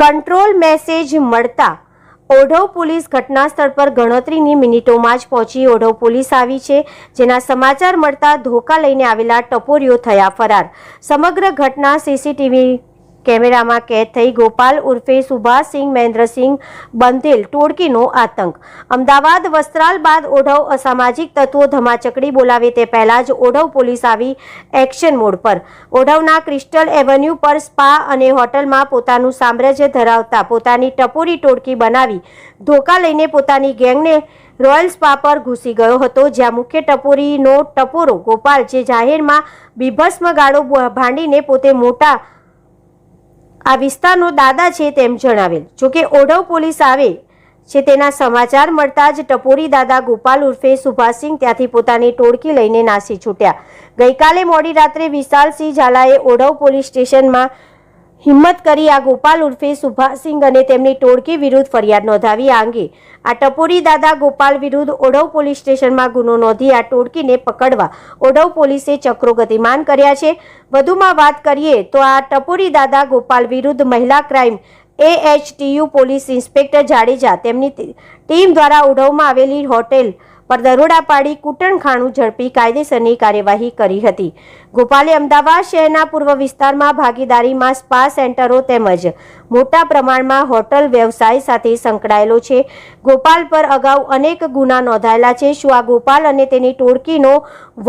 Control message મળતા Odhav police ઘટના સ્થળ પર ગણતરીની મિનિટોમાં જ પહોંચી ઓઢવ પોલીસ આવી છે, જેના સમાચાર મળતા ધોકા લઈને આવેલા ટપોરીઓ થયા ફરાર. સમગ્ર ઘટના સીસીટીવી કેમેરામાં કેદ થઈ ગોપાલ ઉર્ફે સુભાષસિંહ, મહેન્દ્રસિંહ બંધેલ ટોળકીનો આતંક. અમદાવાદ વસ્ત્રાલ બાદ ઓઢવ અસામાજિક તત્વો ધમાચકડી બોલાવે તે પહેલા જ ઓઢવ પોલીસ આવી એક્શન મોડ પર. ઓઢવના ક્રિસ્ટલ એવન્યુ પર સ્પા અને હોટલમાં પોતાનું સામ્રાજ્ય ધરાવતા પોતાની ટપોરી ટોળકી બનાવી ધોકા લઈને પોતાની ગેંગને રોયલ સ્પા પર ઘૂસી ગયો હતો, જ્યાં મુખ્ય ટપોરીનો ટપોરો ગોપાલ, જે જાહેરમાં બીભસ્મ ગાળો ભાંડીને પોતે મોટા આ વિસ્તારનો દાદા છે તેમ જણાવેલ. જોકે ઓઢવ પોલીસ આવે છે તેના સમાચાર મળતા જ ટપોરી દાદા ગોપાલ ઉર્ફે સુભાષસિંહ ત્યાંથી પોતાની ટોળકી લઈને નાસી છૂટ્યા. ગઈકાલે મોડી રાત્રે વિશાલસિંહ ઝાલાએ ઓઢવ પોલીસ સ્ટેશનમાં હિંમત કરી આ ગોપાલ ઉર્ફે સુભાષસિંહ અને તેમની ટોળકી વિરુદ્ધ ફરિયાદ નોંધાવી આ અંગે. આ ટપોરી દાદા ગોપાલ વિરુદ્ધ ઓઢવ પોલીસ સ્ટેશનમાં ગુનો નોંધી આ ટોળકીને પકડવા ઓઢવ પોલીસે ચક્રો ગતિમાન કર્યા છે. વધુમાં વાત કરીએ તો આ ટપોરી દાદા ગોપાલ વિરુદ્ધ મહિલા crime AHTU police inspector Jadeja તેમની ટીમ દ્વારા ઓઢવમાં આવેલી હોટેલ પર દરોડા પાડી કૂટણખાણું ઝડપી કાયદેસરની કાર્યવાહી કરી હતી. ગોપાલે અમદાવાદ શહેરના પૂર્વ વિસ્તારમાં ભાગીદારીમાં સ્પા સેન્ટરો તેમજ મોટા પ્રમાણમાં હોટલ વ્યવસાય સાથે સંકળાયેલો છે. ગોપાલ પર અગાઉ અનેક ગુના નોંધાયેલા છે. શું આ ગોપાલ અને તેની ટોળકીનો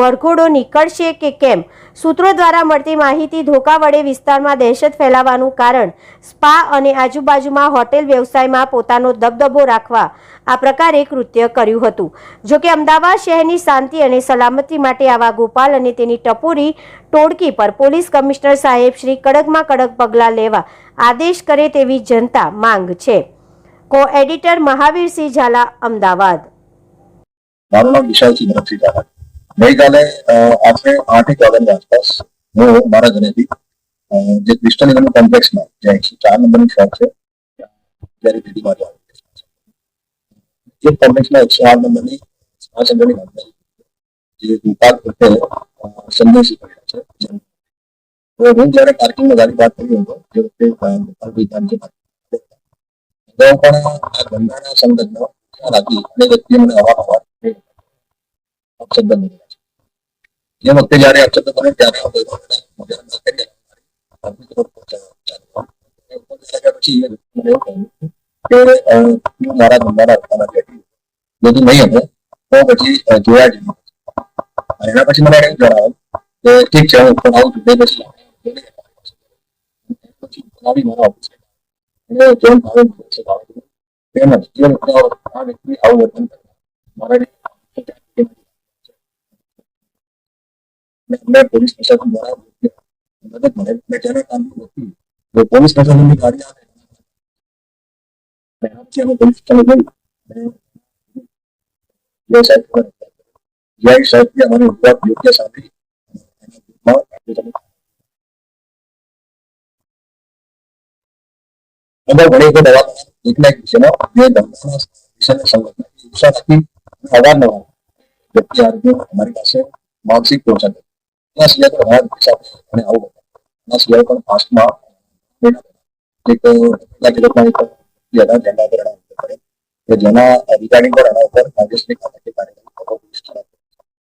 વરઘોડો નીકળશે કે કેમ? સૂત્રો દ્વારા મળતી માહિતી ધોકા વડે વિસ્તારમાં દહેશત ફેલાવાનું કારણ સ્પા અને આજુબાજુમાં હોટેલ વ્યવસાયમાં પોતાનો દબદબો રાખવા આ પ્રકારે કૃત્ય કર્યું હતું. જો કે અમદાવાદ શહેરની શાંતિ અને સલામતી માટે આવા ગોપાલ અને તેની ટપોરી ટોળકી પર પોલીસ કમિશનર સાહેબ શ્રી કડકમાં કડક પગલાં લેવા આદેશ કરે તેવી જનતા માંગ છે. કો એડિટર મહાવીરસિંહ ઝાલા, અમદાવાદ. મારું નામ વિશાલસિંહ ઝાલા ગઈકાલે અ, આઠ એક વાગ્યાની આસપાસ હું મારા ઘરેથી જે ક્રિસ્ટલ ઇલેવન કોમ્પ્લેક્સમાં જે એકસો ચાર નંબરની શોપ છે ત્યારે પેઢીમાં જાઉં એ કોમ્પ્લેક્સમાં એકસો આઠ નંબરની સેન્ટરની વાત કરી જે ગોપાલ પટેલ સંદેશી પડ્યા છે. તો હું જ્યારે પાર્કિંગમાં ગાડી વાત કરી હતો જે વખતે ગોપાલભાઈ ગાંધી અગાઉ પણ આ ધંધાના સંગઠનો હતી. અને વ્યક્તિએ મને અવારનવાર છે જે વખતે જયારે અક્ષરબંધ બને ત્યારે મારા ધંધાના રસ્તામાં બેઠી બધું નહીં હતું. તો પછી જોયા જ એના પછી મને એવું જણાવ્યું કે ઠીક છે, હું પણ આવું છું. પછી પછી આવી મારા ઓફિસ. એટલે ભાવે એમ છે. તેમજ જે આવો- આ વ્યક્તિ આવું વર્તન કરે મારા મેં- મેં પોલીસ પ્રશાસન દ્વારા મદદ મળે મેં જેના કામની વ્યક્તિ જો પોલીસ પ્રશાસનની ગાડી આવે એના પછી અમે પોલીસ સ્ટેશન ગઈ અને જે સાહેબ પર જે સાહેબથી અમારી રજૂઆત યોગ્ય સાંભળી એના વિરુદ્ધમાં કાર્યવાહી અગાઉ ઘણી વખત દવા એકના એક વિષયમાં જે ધંધાના વિષયને સંગઠન ઈચ્છા નથી અવારનવાર વ્યક્તિ આરોગ્ય અમારી પાસે માનસિક ટોર્ચર કરે. એના સિવાય પણ સાથે મને આવું. એના સિવાય પણ પાસ્ટમાં એક લાખ લોકોના કરે કે જેના રિગાર્ડિંગ પર એના ઉપર કાયદેસરની